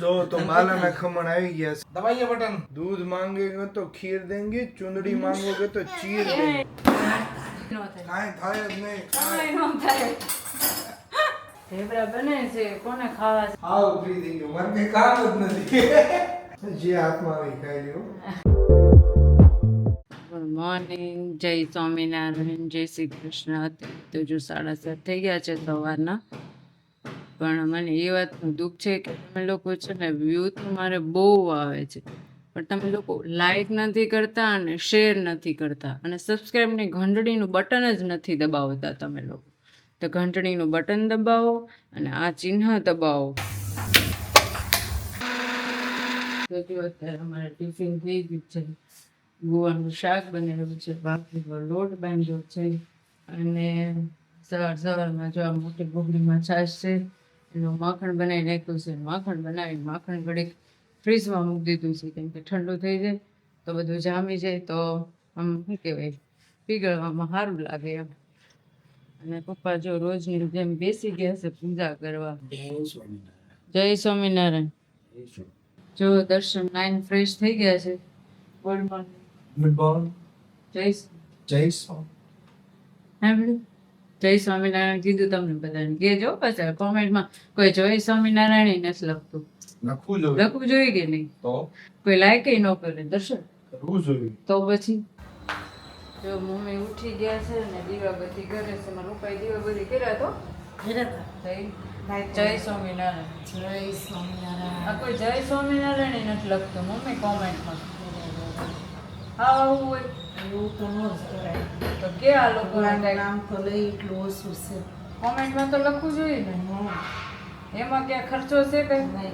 જો તો માલાના આવી ગયા દબાઈએ બટન. દૂધ માંગેગો તો ખીર દેંગે ચુંદડી માંગોગે તો ચીર દેંગે. કાંઈ થાય જ નહીં. કાંઈ ન થાય. ઢેબરા બને છે કોને ખાવા છે? હા ઊભી થઈ મને કામ જ નથી. જે હાથમાં આવી ખાઈ લ્યો. Good morning. જય સ્વામિનારાયણ જય શ્રી કૃષ્ણ. તો જો સાડા સાત થઈ ગયા છે સવારના. પણ મને એ વાતનું દુઃખ છે કે તમે લોકો છે ને વ્યૂ તો મારે બહુ આવે છે. પણ તમે લોકો લાઈક નથી કરતા અને શેર નથી કરતા. અને સબસ્ક્રાઈબની ઘંટડીનું બટન જ નથી દબાવતા તમે લોકો. તો ઘંટડીનું બટન દબાવો અને આ ચિહ્ન દબાવો. અત્યારે અમારે ટિફિન થઈ ગયું છે. ગુવાનું શાક બનાવ્યું છે. ભાખરીનો લોટ બાંધ્યો છે. અને સવાર સવારમાં જો આ મોટી ગોગડીમાં છાશ છે એનું માખણ બનાવી નાખ્યું છે માખણ બનાવીને માખણ ઘડીક ફ્રીજમાં મૂકી દીધું છે કેમ કે ઠંડુ થઈ જાય તો બધું જામી જાય તો આમ શું કહેવાય પીગળવામાં સારું લાગે એમ. અને પપ્પા જો રોજની જેમ બેસી ગયા છે પૂજા કરવા. જય સ્વામિનારાયણ. જો દર્શન નાઈન ફ્રેશ થઈ ગયા છે ગુડ મોર્નિંગ ગુડ મોર્નિંગ જય જય સ્વામી જય સ્વામિનારાયણ. કીધું તમને બધાને. કેજો પાછા કોમેન્ટમાં. કોઈ જય સ્વામિનારાયણ નથી લખતું. લખવું જોઈએ. લખવું જોઈએ કે નહીં? તો? કોઈ લાયક ન કરે. દર્શન? કરવું જોઈએ. તો પછી? જો મમ્મી ઉઠી ગયા છે ને દીવાબત્તી કરે છે. મારા પપ્પાએ દીવાબત્તી કર્યા તો? જય સ્વામિનારાયણ. જય સ્વામિનારાયણ. આ કોઈ જય સ્વામિનારાયણ નથી લખતું. મમ્મી કોમેન્ટમાં. હા આવું હોય. એવું તો ન જ કરાય. તો કે આ લોકો નામ તો લઈ એટલું ઓછું છે. કોમેન્ટમાં તો લખવું જોઈએ ને. એમાં ક્યાં ખર્ચો છે કઈ? નહીં.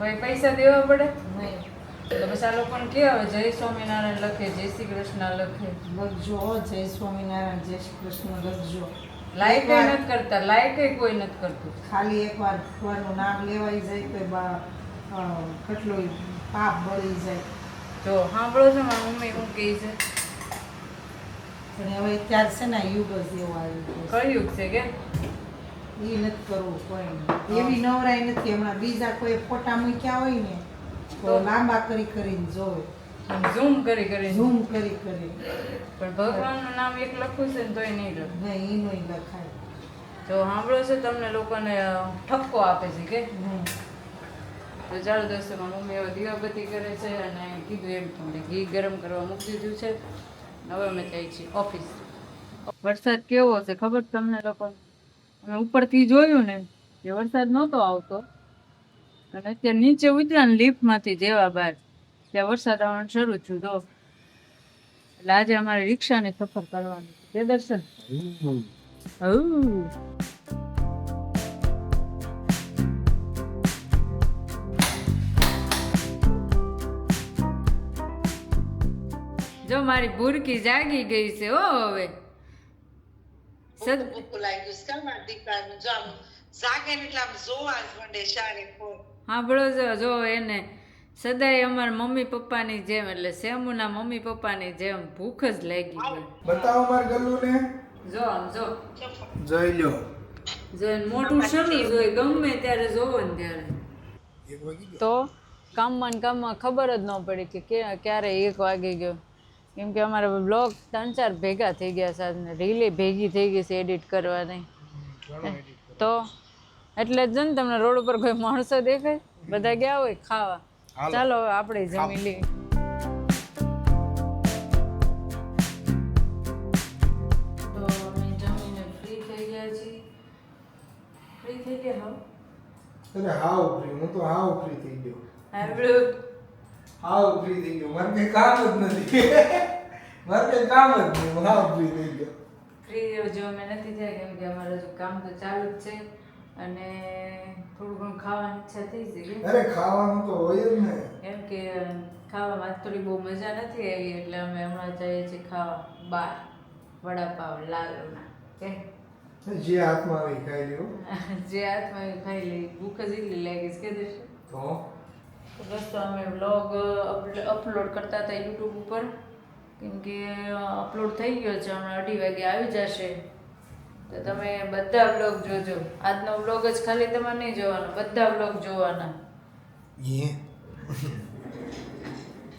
ભાઈ પૈસા દેવા પડે? નહીં. તો બસ આ લોકોને કે હવે જય સ્વામિનારાયણ લખે જય શ્રી કૃષ્ણ લખે. લખજો જય સ્વામિનારાયણ જય શ્રી કૃષ્ણ લખજો. લાઈક નથી કરતા લાઈક કોઈ નથી કરતું. ખાલી એકવાર ભગવાનનું નામ લેવાઈ જાય તો બા અ, પાપ બળી જાય. જો સાંભળો છો મારી મમ્મી હું કહે છે? પણ હવે અત્યારે છે ને યુગ જ એવો આવ્યો ગયો યુગ છે કે? એ નથી કરવું કોઈ. એવી નવરાઈ નથી. હમણાં બીજા કોઈ ફોટા મૂક્યા હોય ને તો? લાંબા કરી કરીને જોવે. ઝૂમ કરી કરી ઝૂમ કરી કરી પણ ભગવાનનું નામ એક લખવું છે ને તોય નહીં લખું. નહીં એનું લખાય. તો સાંભળો છે તમને લોકોને ઠપકો આપે છે કે. તો ચાલો દોસ્તો મમ્મી હવે દીવાબત્તી કરે છે અને કીધું એમ તમને ઘી ગરમ કરવા મૂકી દીધું છે. હવે અમે જઈએ છીએ ઓફિસ. વરસાદ કેવો છે ખબર તમને લોકો? અમે ઉપરથી જોયું ને કે વરસાદ નહોતો આવતો. અને અત્યારે નીચે ઉતર્યા ને લિફ્ટમાંથી જેવા બહાર ત્યાં વરસાદ આવવાનું શરૂ થયું. તો એટલે આજે અમારે રિક્ષાની સફર કરવાની છે. દર્શન. હઉ. જો મારી ભૂરકી જાગી ગઈ છે હો હવે. સાંભળો છો જો એને સદાય અમારા મમ્મી પપ્પાની જેમ એટલે શેમુના મમ્મી પપ્પાની જેમ ભૂખ જ લાગી ગઈ. બતાવો માર ગલ્લુને જો આમ જો. જોઈ લો જો મોટું શરૂ જોઈ ગમે ત્યારે જોવો ને ત્યારે. તો કામમાં કામમાં ખબર જ ન પડી કે કે- ક્યારે એક વાગી ગયો. કેમ કે અમારા બ્લોગ ત્રણ ચાર ભેગા થઈ ગયા છે ને રીલે ભેગી થઈ ગઈ છે એડિટ કરવાની. તો એટલે જ ને તમને રોડ ઉપર કોઈ માણસો દેખાય બધા ગયા હોય ખાવા. ચાલો હવે આપણે જમી લઈએ. થઈ ગયા છીએ. ફ્રી થઈ ગયા હવે અરે હાવ ફ્રી હું તો હાવ ફ્રી થઈ ગયો. હાવ ફ્રી થઈ ગયો મને કઈ કામ જ નથી. મારે કઈ કામ જ નહીં. હું હાવ ફ્રી થઈ ગયો ફ્રી જો અમે નથી થયા કેમ કે અમારે હજુ કામ તો ચાલુ જ છે. અને થોડું ઘણું ખાવાની ઈચ્છા થઈ છે? અરે ખાવાનું તો હોય જ ને. કેમ કે ખાવામાં થોડી બહુ મજા નથી આવી એટલે અમે હમણાં જઈએ છીએ ખાવા. બાર. વડાપાવ લાલુના કે? જે હાથમાં આવી ખાઈ લ્યો. જે હાથમાં આવી ખાઈ લઈ ભૂખ જ એટલી લાગી છે કે દેશે તો? તો બસ તો અમે વ્લોગ અપલોડ કરતા હતા યુટ્યુબ ઉપર કેમ કે અપલોડ થઈ ગયો છે હમણાં અઢી વાગે આવી જશે. તો તમે બધા વ્લોગ જોજો. આજનો વ્લોગ જ ખાલી તમારે નહીં જોવાનો બધા વ્લોગ જોવાના.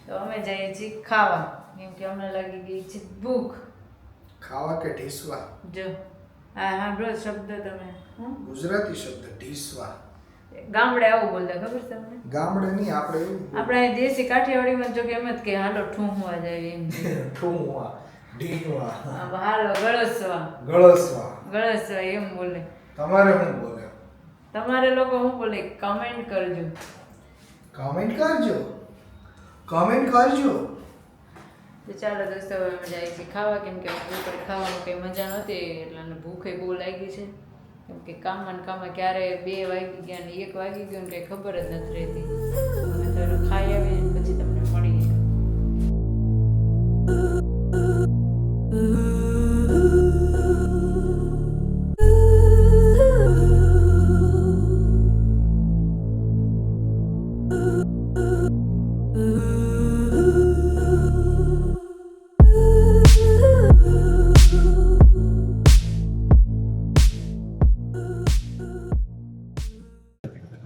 તો અમે જઈએ છીએ ખાવા કેમ કે અમને લાગી ગઈ છે ભૂખ. ખાવા કે ઢીસવા? જો. હા હા બ્રો શબ્દ તમે? ગુજરાતી શબ્દ ઢીસવા. ગામડે આવું બોલતા ખબર છે તમને? ગામડે નહીં આપણે એવું આપણે દેશી કાઠિયાવાડીમાં જો કે એમ જ કે હાલો ઠૂંહવા જાય એમ. ઠૂંહવા ઢીંગવા હાલો ગળસવા. ગળસવા. ગળસવા એમ બોલે. તમારે શું બોલે? તમારે લોકો શું બોલે? કમેન્ટ કરજો. કમેન્ટ કરજો? કમેન્ટ કરજો? તો ચાલો દોસ્તો હવે અમે જઈએ છીએ ખાવા. કેમ કે ઉપર ખાવાનું કંઈ મજા નહોતી એટલે ભૂખે બહુ લાગી છે. કેમ કે કામમાં કામમાં ક્યારે બે વાગી ગયા ને એક વાગી ગયું ને કંઈ ખબર જ નથી રહેતી. તમે તો ખાઈ આવીએ ને પછી તમને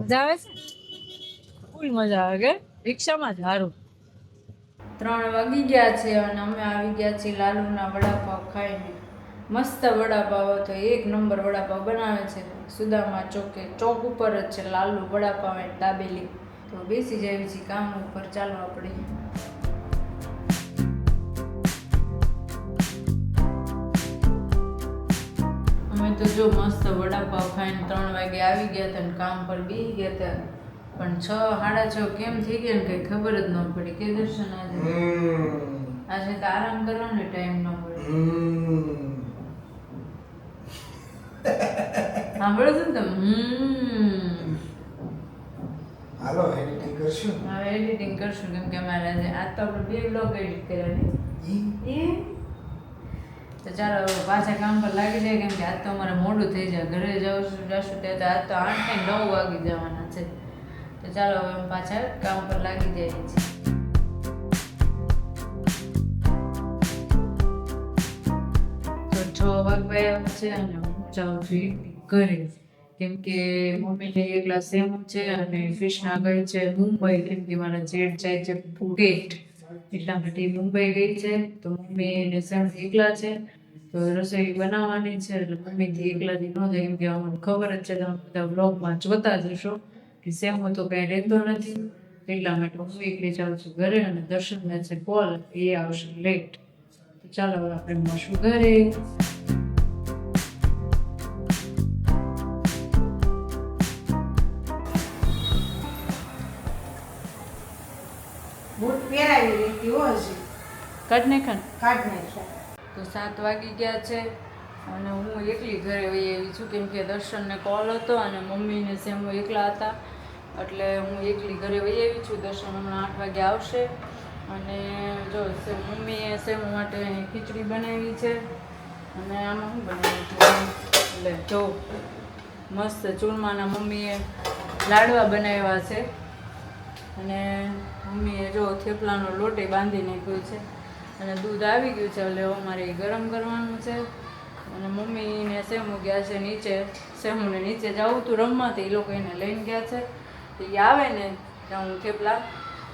મજા આવે છે? ફૂલ મજા આવે કે? રિક્ષામાં જ સારું ત્રણ વાગી ગયા છે અને અમે આવી ગયા છીએ લાલુના વડાપાવ ખાઈને. મસ્ત વડાપાવ હતો. એક નંબર વડાપાવ બનાવે છે સુદામા ચોકે. ચોક ઉપર જ છે લાલુ વડાપાવ એન્ડ દાબેલી. તો બેસી જાય છે કામ ઉપર. ચાલવા આપણે. જો મસ્ત વડાપાવ ખાઈને ત્રણ વાગે આવી ગયા હતા અને કામ પર બી ગયા હતા. પણ છ સાડા છ કેમ થઈ ગયા ને કઈ ખબર જ ન પડી. કે દર્શન આજે? આજે તો આરામ કરવાનો ટાઈમ ન મળે. સાંભળો છો ને તમે? હાલો એડિટિંગ કરશું. હવે એડિટિંગ કરશું કેમ કે અમારે આજે આ તો આપણે બે બ્લોગ એડિટ કર્યા ને. એ તો ચાલો પાછા કામ પર લાગી જાય કેમ કે આજ તો અમારે મોડું થઈ જાય. ઘરે જવું જશું તે આજ તો આઠ ને નવ વાગી જવાના છે. તો ચાલો હવે પાછા કામ પર લાગી જઈએ છીએ. છ વાગ્યા છે અને હું જાઉં છું ઘરે. કેમ કે મમ્મીને એકલા સેમ છે અને કૃષ્ણા ગઈ છે મુંબઈ. કેમ કે મારા જેઠ જાય છે પુગેટ એટલા માટે મુંબઈ ગઈ છે. તો મમ્મી એને સણ એકલા છે. તો રસોઈ બનાવવાની છે. એટલે મમ્મીથી એકલાથી ન થાય કેમ કે અમને ખબર જ છે તમે બધા બ્લોગમાં જોતા જ હશો કે સેમ તો કંઈ રહેતો નથી. એટલા માટે હું એકલી જાઉં છું ઘરે અને દર્શનને છે કોલ એ આવશે લેટ તો ચાલો આપણે મળશું ઘરે. કાઢ નાખાને કાઢ નાખ્યા તો સાત વાગી ગયા છે અને હું એકલી ઘરે વહી આવી છું કેમ કે દર્શનને કોલ હતો અને મમ્મીને સેમો એકલા હતા. એટલે હું એકલી ઘરે વહી આવી છું. દર્શન હમણાં આઠ વાગે આવશે. અને જો મમ્મીએ સેમ માટે ખીચડી બનાવી છે. અને આમાં હું બનાવ્યું છું? એટલે જો. મસ્ત ચૂરમાના મમ્મીએ લાડવા બનાવ્યા છે. અને મમ્મીએ જો થેપલાનો લોટે બાંધી નાખ્યો છે. અને દૂધ આવી ગયું છે. એટલે હવે મારે ગરમ કરવાનું છે. અને મમ્મીને સેમુ ગયા છે નીચે. સેમુને નીચે જાઉં તું રમવા તો એ લોકો એને લઈને ગયા છે. તો એ આવે ને ત્યાં હું થેપલા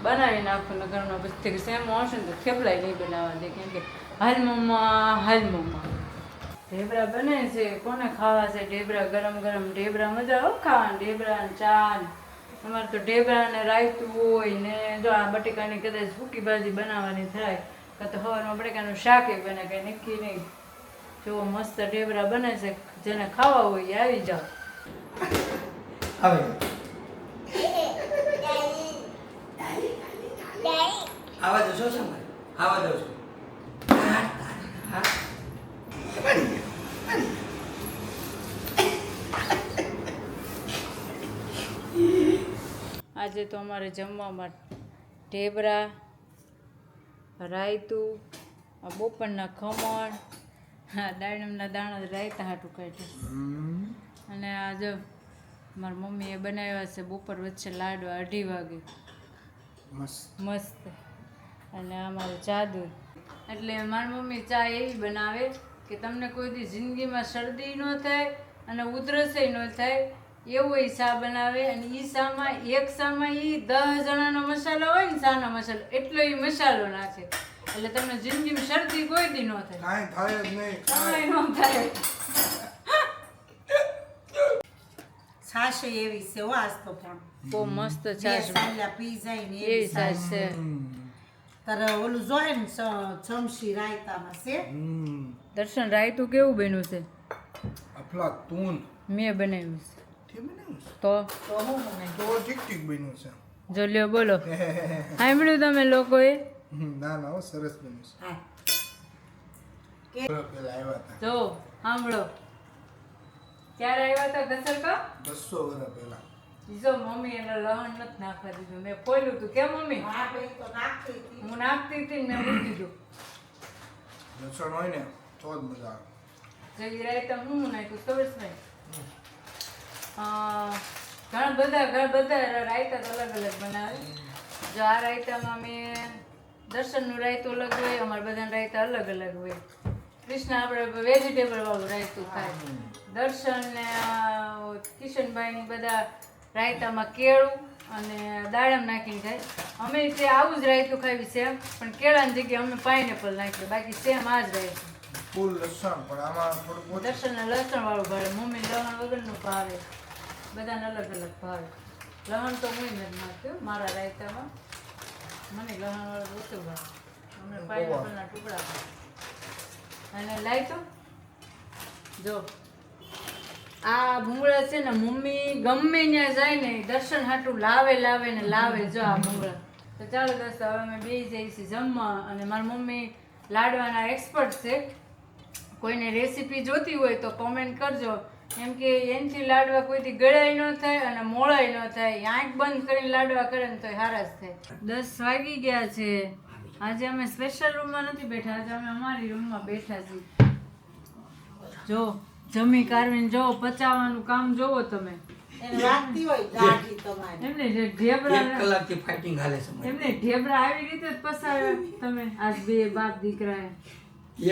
બનાવી નાખું. ને ઘરમાં પછી સેમો હશે ને તો થેપલાય નહીં બનાવવા દે કેમ કે હાલ મમ્મા હાલ મમ્મા. ઢેબરા બને છે. કોને ખાવા છે? ઢેબરા, ગરમ ગરમ ઢેબરા મજા આવે ખાવાના. ઢેબરા ને ચા ને. અમારે તો ઢેબરા ને રાયતું હોય ને, જો આ બટેકાની કદાચ સૂકી ભાજી બનાવવાની થાય તો હવારમાં બટેકાનું શાક એ બને કંઈ નક્કી નહીં. જો મસ્ત ઢેબરા બને છે. જેને ખાવા હોય એ આવી જાઓ. આવે. છો. આજે તો અમારે જમવામાં ઢેબરા રાયતું બપોરના ખમણ હા દાડમના દાણા રાયતા હાટું કાઢ્યું. અને આજે મારી મમ્મીએ બનાવ્યા છે બપોર વચ્ચે લાડવા અઢી વાગે. મસ્ત. મસ્ત. અને અમારું જાદુ. એટલે મારી મમ્મી ચા એવી બનાવે કે તમને કોઈ દી જિંદગીમાં શરદી ન થાય અને ઉધરસે ન થાય. એવો એ શા બનાવે? અને એ શામાં એક શામાં એ દસ જણાનો મસાલો હોય ને શાનો મસાલો એટલો એ મસાલો નાખે. એટલે તમને જિંદગીમાં શરદી કોઈ દી ન થાય. કાંઈ થાય જ નહીં કાંઈ ન થાય. છાશ એવી છે વાસ તો પણ. બહુ મસ્ત છાશ પી જાય ને એવી છાશ છે. તારે ઓલું જોઈએ ને ચમચી રાયતામાં છે. દર્શન રાયતું કેવું બન્યું છે? અફલાતૂન મેં બનાવ્યું છે? તો? તો હું મને તો ઠીક ઠીક બન્યું છે. જો લ્યો બોલો. સાંભળ્યું તમે લોકોએ ના ના સરસ બન્યું છે. હા. બરાબર, પેલા આવ્યા હતા. જો સાંભળો. ક્યારે આવ્યા હતા ઘસરકા બસો વર્ષ પહેલા. જો મમ્મી એને લહણ નથી નાખવા દીધું. મેં ખોલ્યું તું. કેમ મમ્મી? હા નાખતી હતી. હું નાખતી હતી મેં મૂકી દીધું. લસણ હોય ને તો જ મજા આવે. જઈ રાયતા હું નાખ્યું ખબર છે ઘણા બધા ઘણા બધા રાયતા તો અલગ અલગ બનાવે. જો આ રાયતામાં મેં દર્શનનું રાયતું અલગ હોય અમારા બધાના રાયતા અલગ અલગ હોય. કૃષ્ણ આપણે વેજીટેબલ વાળું રાયતું ખાય. દર્શન ને કિશનભાઈ બધા રાયતામાં કેળું અને દાડમ નાખીને ખાય. અમે તે આવું જ રાયતું ખાવી સેમ પણ કેળાની જગ્યાએ અમે પાઇનેપલ નાખીએ. બાકી સેમ આ જ રાયતું. ફૂલ લસણ પણ આમાં થોડું દર્શન લસણ વાળું ભાવે. મમ્મી લસણ વગરનું ભાવે. બધાને અલગ અલગ ભાવે. લહણ તો હું નથી નાખ્યું મારા રાયતામાં. મને લસણ વાળું ઓછું ભાવે અમને પાઇનેપલના ટુકડા ભાવે. અને લાઈતો જો. આ ભૂંગળા છે ને મમ્મી ગમે ત્યાં જાય ને દર્શન હાટું લાવે લાવે ને લાવે જો આ ભૂંગળા તો ચાલો દોસ્તો હવે અમે બે જઈએ છીએ જમવા અને મારી મમ્મી લાડવાના એક્સપર્ટ છે. કોઈને રેસીપી જોતી હોય તો કોમેન્ટ કરજો. એમ કે એનથી લાડવા કોઈથી ગળાય ન થાય અને મોળાય ન થાય આંખ બંધ કરીને લાડવા કરે ને તો હારા જ થાય. દસ વાગી ગયા છે. આજે અમે સ્પેશિયલ રૂમમાં નથી બેઠા આજે અમે અમારી રૂમમાં બેઠા છીએ. જો જમી કારવીને જો પચાવવાનું કામ જોવો તમે. એમને ઢેબરા કલાકથી છે એમને ઢેબરા આવી રીતે જ પસાર તમે. આજ બે બાપ દીકરા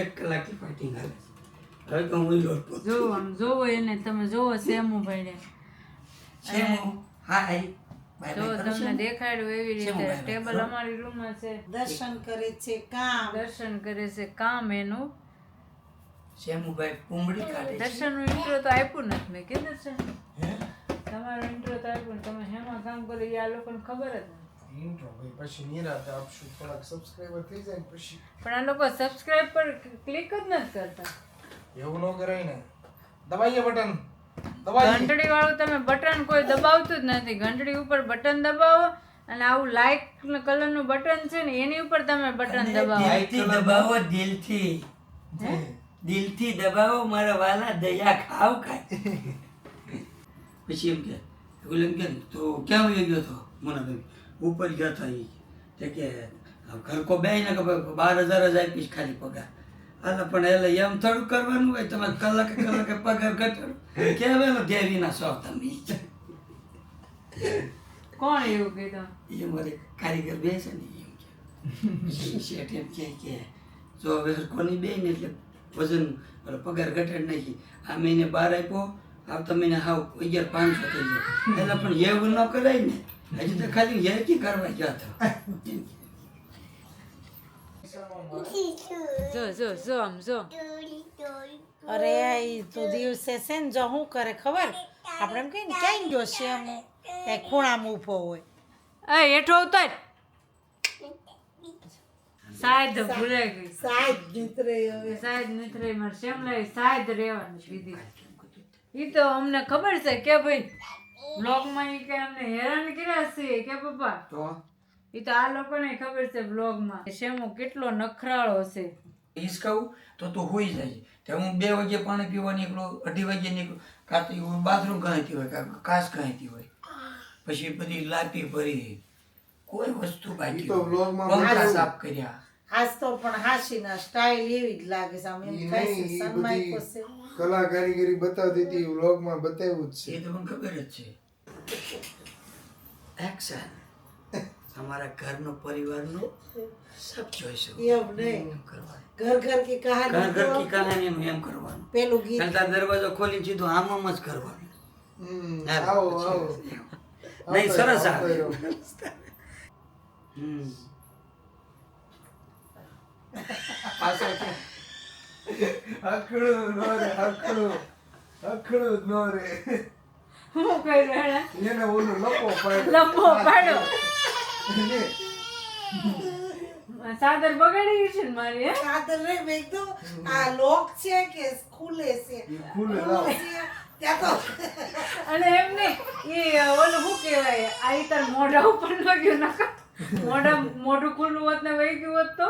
એક કલાકથી ફાઇટિંગ હાલે છે. જોવો જોવો એને તમે જોવો શેમુભાઈને શેમુ? જો તમને દેખાડ્યું એવી રીતે. ટેબલ અમારી રૂમમાં છે. દર્શન કરે છે કામ. દર્શન કરે છે કામ એનું. શેમુભાઈ પૂંબડી કાઢે દર્શનનું ઇન્ટ્રો તો આપ્યું નથી મેં કીધું છે તમારો ઇન્ટ્રો તો આપ્યું તમે હેમાં કામ કરો એ આ લોકોને ખબર જ નથી. ઇન્ટ્રો ભાઈ પછી નિરાતે આપશું. થોડાક સબસ્ક્રાઈબર થઈ જાય પછી. પણ આ લોકો સબસ્ક્રાઇબ પર ક્લિક જ નથી કરતા. એવું ન કરાય ને. દબાઈએ બટન. ઘંટડી વાળું તમે બટન કોઈ દબાવતું જ નથી. ઘંટડી ઉપર બટન દબાવો અને આવું લાઈટ કલરનું બટન છે ને એની ઉપર તમે બટન દબાવો. દિલથી દબાવો દિલથી. દિલથી દબાવો મારા વાલા દયા ખાવ કાંઈ પછી એમ કે એમ કે તો ક્યાં વહી ગયો હતો મોનાભાઈ ઉપર ગયો હતો એ તે કે ઘર કો બે ને કે બાર હજાર જ આપીશ ખાલી પગાર. હાલે પણ એટલે એમ થોડું કરવાનું હોય તમારે કલાકે કલાકે પગાર ઘટાડો કેવાય દેવીના શોખ તમે? કોણ એવું કીધું? એ મારે કારીગર બે છે ને એમ કે. શેઠ એમ કહે કે જો હવે કોની બે ને એટલે વજન પગાર ઘટાડી નાખી આ મહિને બાર આપ્યો આવતા મહિને હાવ અગિયાર પાંચસો થઈ જાય એટલે પણ એવું ન કરાય ને. હજી તો ખાલી યકી કરવા ગયા હતા. જો જો જો આમ જો. અરે તું દિવસે છે ને જો શું કરે ખબર? આપણે એમ કહીએ ને ક્યાંય ગયો છે એમ એ ખૂણામાં ઊભો હોય. એ હેઠો ઉતર. સાહેબ ભૂલાઈ ગઈ. સાહેબ જીતરે હવે. સાહેબ મિત્રે મારે શેમ લાવી સાહેબ રહેવાનું કીધી એ તો અમને ખબર છે કે ભાઈ બ્લોગમાં કે અમને હેરાન કર્યા છે કે પપ્પા? તો? ઈ તો આ લોકોને ખબર છે બ્લોગમાં કે શેમો કેટલો નખરાળો છે. હિસકાવું તો તું હોઈ જાય તે હું બે વાગે પાણી પીવા નીકળું અઢી વાગે નીકળું. કાં તો એવું બાથરૂમ કહાતી હોય કાં કાચ કહાતી હોય. પછી બધી લાપી ભરી. કોઈ વસ્તુ બાકી પંખા સાફ કર્યા. આજ તો પણ હાસીના સ્ટાઇલ એવી જ લાગે છે. આમ એમ થાય છે સન્માઈ કોસે કલા કારીગરી બતાવતી હતી વ્લોગમાં બતાવ્યું જ છે. એ તો મને ખબર જ છે. એક્શન ઘરનો પરિવારનો સબ જોઈ શકો એમ નહીં. ઘર ઘર કી કહાની ઘર ઘર તો કી કહાનીનું એમ કરવાનું. પેલું ગીત. અને દરવાજો ખોલીને સીધું આમ આમ જ કરવાનું. હમ, આવો આવો. નહીં સરસ આવે રહ્યો. હમ. હકડું નો રે હકડું. હકડું નો રે. હું કઈ રહ્યા એને ઓલું લપો પાડો. ચાદર બગાડી ગયું છે ને મારી હે? સાદર રે મેં તો આ લોક છે કે ખુલે છે? ખુલે છે, ત્યાં તો અને એમને એ ઓલું શું કહેવાય આ તાર મોઢા ઉપર ન ગયું મોઢા મોઢું ખુલ્લું હોત ને વહી ગયું હોત તો?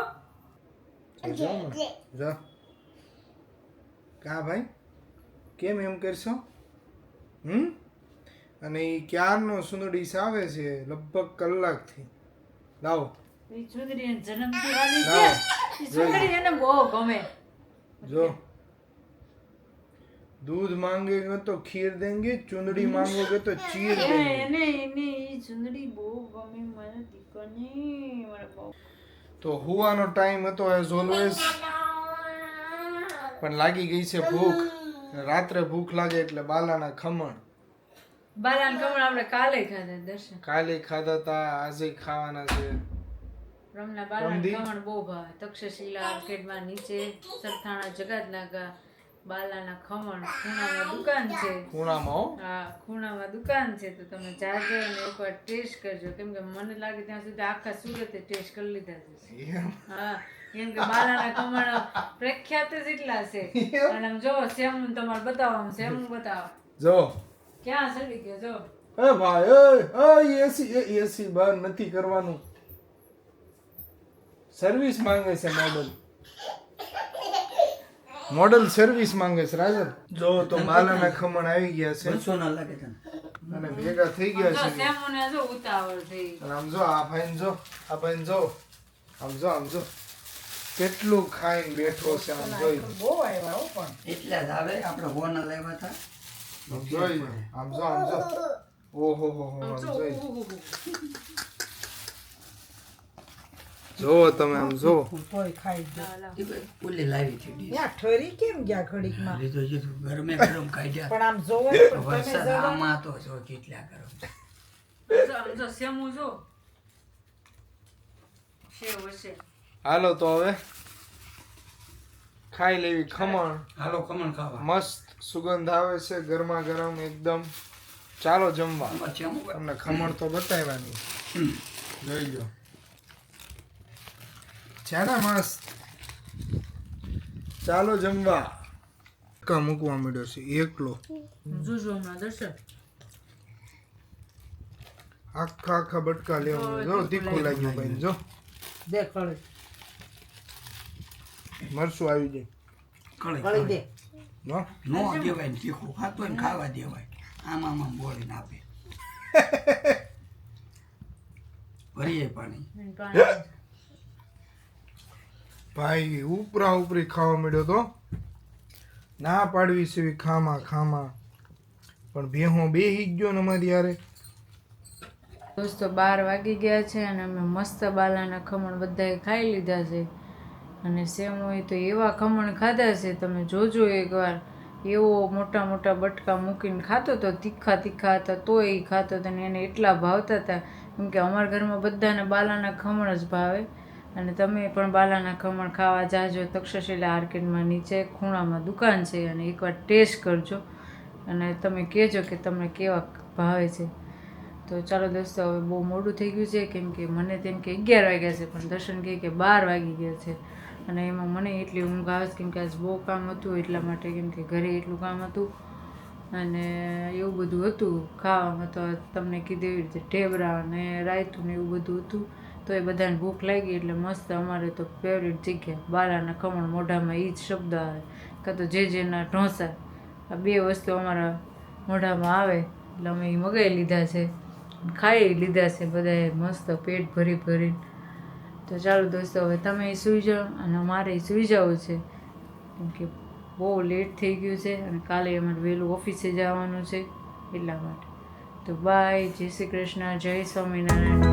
જા. કા ભાઈ? કેમ એમ કરશો? હમ? અને એ ક્યારનો સુંદડીસ આવે છે લગભગ કલાકથી લાવો એ ચુંદડી એને જન્મથી વાલી છે લાવો એ ચુંદડી એને બહુ ગમે જો दूध मांगेगे तो खीर देंगे चुंदड़ी मांगोगे तो चीर એ देंगे એને એને એ ચુંદડી બહુ ગમે મારા દીકરાને મારા બહુ તો હુવાનો ટાઈમ હતો એઝ ઓલવેઝ પણ લાગી ગઈ છે ભૂખ રાત્રે ભૂખ લાગે એટલે બાલાના ખમણ બાલાન કમળ આપણે કાલે ખાધા દર્શન. કાલે ખાધા તા આજે ખાવાના છે. રમના બાલાન કમળ બહુ ભાવે. તક્ષશિલા આર્કેડમાં નીચે સરથાણા જગતનાગા બાલાના ખમણ ખૂણામાં દુકાન છે. ખૂણામાં હા? ખૂણામાં દુકાન છે. તો તમે જાજો અને એકવાર ટેસ્ટ કરજો. કેમ કે મને લાગે ત્યાં સુધી આખા સુરતે ટેસ્ટ કરી લીધા છે. હા કેમ કે બાલાના ખમણ પ્રખ્યાત જ એટલા છે અને આમ જો સેમું તમારે બતાવો આમ બતાવો. જો ક્યાં ચડી ગયો જો? એ ભાઈ એ એસી એ એસી બંધ નથી કરવાનું. સર્વિસ માંગે છે મોડલ મોડલ સર્વિસ માંગે છે રાજન. જો તો બાલાના ખમણ આવી ગયા છે. બસો ના લાગે તને અને ભેગા થઈ ગયા છે. સેમોને જો ઉતાવળ થઈ. આમ જો આ ભાઈ જો આ ભાઈ જો આમ જો આમ જો. કેટલું ખાઈને બેઠો છે આમ જોઈ. બહુ આવ્યા હો પણ. એટલા જ આવે આપણે હોના લેવા હતા. આમ જોઈ આમ જો આમ જો ઓહો હો હો આમ જો. જો તમે આમ જો કોઈ ખાઈ ગયો ઓલી લાવી છે. ત્યાં ઠરી કેમ ગયા ઘડીકમાં છે તો ગરમે ગરમ કાઢ્યા પણ આમ જોવો વરસાદ આમાં તો જો કેટલા ગરમ. જો આમ જો સેમું જો. હશે. હાલો તો હવે. ખાઈ લેવી ખમણ હાલો ખમણ ખાવા. મસ્ત સુગંધ આવે છે ગરમા ગરમ એકદમ. ચાલો જમવા. તમને ખમણ તો બતાવવાની જોઈ લો છે મસ્ત ચાલો જમવા. કા મૂકવા મળ્યો છે? એકલો. જોજો હમણાં દર્શન આખા આખા બટકા લેવાનું જો તીખું લાગ્યું ભાઈ જો. દેખ મરચું આવી જાય. કળી દે. નો નો દેવાય ને તીખું ખાતો હોય ને ખાવા દેવાય. આમ આમ આમ બોળીને આપે. ભરીએ પાણી. પાણી. ભાઈ ઉપરા ઉપરી ખાવા મળ્યો તો? ના પાડવી છે ખામા ખામા. પણ ભેહો બેહી ગયો ને અમારી યારે દોસ્તો બાર વાગી ગયા છે અને અમે મસ્ત બાલાના ખમણ બધાએ ખાઈ લીધા છે. અને સેમોય તો એવા ખમણ ખાધા છે, તમે જોજો એકવાર. એવો મોટા મોટા બટકા મૂકીને ખાતો તો તીખા તીખા હતા, તોય એ ખાતો હતો ને એને એટલા ભાવતા હતા. કેમ કે અમારા ઘરમાં બધાને બાલાના ખમણ જ ભાવે. અને તમે પણ બાલાના ખમણ ખાવા જાજો, તક્ષશિલા આર્કેડમાં નીચે ખૂણામાં દુકાન છે અને એકવાર ટેસ્ટ કરજો. અને તમે કહેજો કે તમને કેવા ભાવે છે. તો ચાલો દોસ્તો, હવે બહુ મોડું થઈ ગયું છે, કેમ કે મને તેમ કે અગિયાર વાગ્યા છે, પણ દર્શન કહે કે બાર વાગી ગયા છે. અને એમાં મને એટલી ઊંઘ આવે છે કેમ કે આજ બહુ કામ હતું, એટલા માટે કેમ કે ઘરે એટલું કામ હતું. અને એવું બધું હતું ખાવામાં તો તમને કીધું એવી રીતે ઢેબરા અને રાયતું ને એવું બધું હતું. તો એ બધાને ભૂખ લાગી એટલે મસ્ત અમારે તો ફેવરેટ જગ્યા બાલાના ખમણ મોઢામાં એ જ શબ્દ આવે. કાં તો જે જેના ઢોસા. આ બે વસ્તુ અમારા મોઢામાં આવે એટલે અમે એ મગાવી લીધા છે. ખાઈ લીધા છે બધાએ મસ્ત પેટ ભરી ભરીને. તો ચાલો દોસ્તો, હવે તમે સૂઈ જાઓ અને મારે સૂઈ જવું છે. કેમ કે બહુ લેટ થઈ ગયું છે અને કાલે અમારે વહેલું ઓફિસે જવાનું છે એટલા માટે. તો બાય જય શ્રી કૃષ્ણ, જય સ્વામિનારાયણ.